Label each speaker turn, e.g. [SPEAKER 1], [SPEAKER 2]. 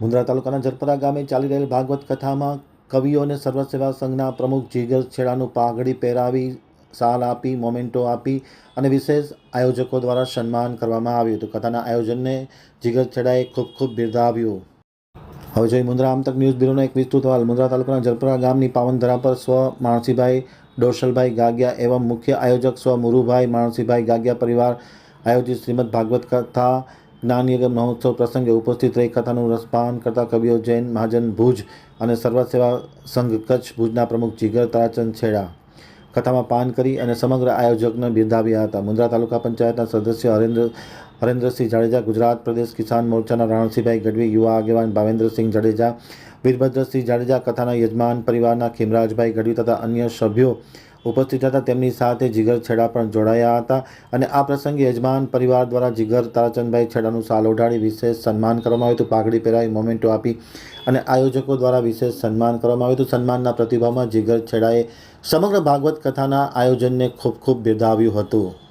[SPEAKER 1] મુંદ્રા તાલુકાના જરપરા ગામે ચાલી રહેલ ભાગવત કથામાં કવિઓ અને સર્વ સેવા સંઘના પ્રમુખ જીગર છેડાનું પાઘડી પહેરાવી શાલ આપી, મોમેન્ટો આપી અને વિશેષ આયોજકો દ્વારા સન્માન કરવામાં આવ્યું હતું. કથાના આયોજનને જીગર છેડાએ ખૂબ ખૂબ બિરદાવ્યું. હવે જોઈએ મુંદ્રા આમતક ન્યૂઝ બ્યુરોનો એક વિસ્તૃત અહેવાલ મુંદ્રા તાલુકાના જરપરા ગામની પાવનધરા પર સ્વ માણસીભાઈ ડોશલભાઈ ગાગિયા એવં મુખ્ય આયોજક સ્વ મુરુભાઈ માણસીભાઈ ગાગિયા પરિવાર આયોજિત શ્રીમદ ભાગવત કથા જ્ઞાનયજ્ઞ મહોત્સવ પ્રસંગે ઉપસ્થિત રહી કથાનું રસપાન કરતા કવિઓ જૈન મહાજન ભુજ અને સર્વ સેવા સંઘ કચ્છ ભુજના પ્રમુખ જીગર તારાચંદ છેડા કથામાં પાન કરી અને સમગ્ર આયોજકને બિરદાવ્યા હતા. મુંદ્રા તાલુકા પંચાયતના સદસ્ય હરેન્દ્ર, હરેન્દ્રસિંહ જાડેજા, ગુજરાત પ્રદેશ કિસાન મોરચાના રાણસિંહભાઈ ગઢવી, યુવા આગેવાન ભાવેન્દ્રસિંહ જાડેજા, વીરભદ્રસિંહ જાડેજા કથાના યજમાન પરિવારના ખીમરાજભાઈ ગઢવી તથા અન્ય સભ્યો ઉપસ્થિત હતા. તેમની સાથે જીગર છેડા પણ જોડાયા હતા અને આ પ્રસંગે યજમાન પરિવાર દ્વારા જીગર તારાચંદભાઈ છેડાનું સાલ ઓઢાડી વિશેષ સન્માન કરવામાં આવ્યું હતું. પાઘડી પહેરાવી મોમેન્ટો આપી અને આયોજકો દ્વારા વિશેષ સન્માન કરવામાં આવ્યું હતું. સન્માનના પ્રતિભાવમાં જીગર છેડાએ સમગ્ર ભાગવત કથાના આયોજનને ખૂબ ખૂબ બિરદાવ્યું હતું.